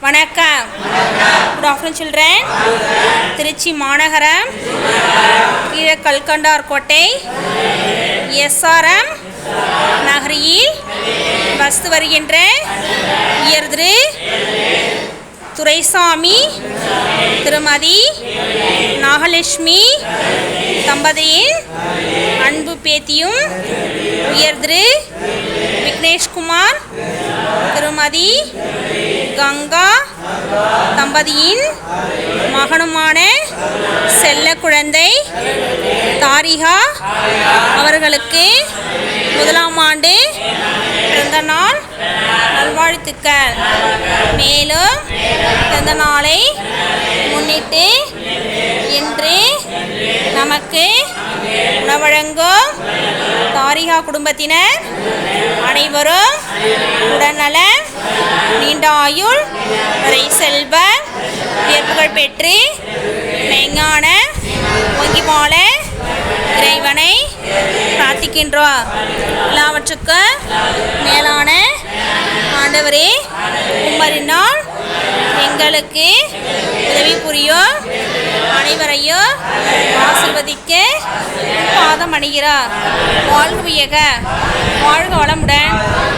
வணக்கம். Good afternoon children Trichy மாநகரம் கீழ கல்கண்டார் கோட்டை எஸ்ஆர்எம் நகரியில் வசித்து வருகின்ற உயர்திரு துரைசாமி திருமதி நாகலட்சுமி தம்பதியின் அன்பு பேத்தியும் உயர்திரு விக்னேஷ்குமார் திருமதி கங்கா தம்பதியின் மகனுமான செல்ல குழந்தை தாரிகா அவர்களுக்கு முதலாம் ஆண்டு பிறந்த நாள் நல்வாழ்த்துக்கள். மேலும் பிறந்த நாளை முன்னிட்டு இன்று நமக்கு உணவழங்கும் தாரிகா குடும்பத்தினர் அனைவரும் நீண்ட ஆயுள் வரை செல்வ உயர்ப்புகள் பெற்று மெய்ஞான ஒங்கி வாழ இறைவனை பிரார்த்திக்கின்றோம். எல்லாவற்றுக்கும் மேலான ஆண்டவரே உம்மரினால் எங்களுக்கு உதவி புரியும் அனைவரையும் ஆசிர்வதிக்க பாதம் அணிகிறார். வாழ்க உயக வாழ்க வளமுடன்.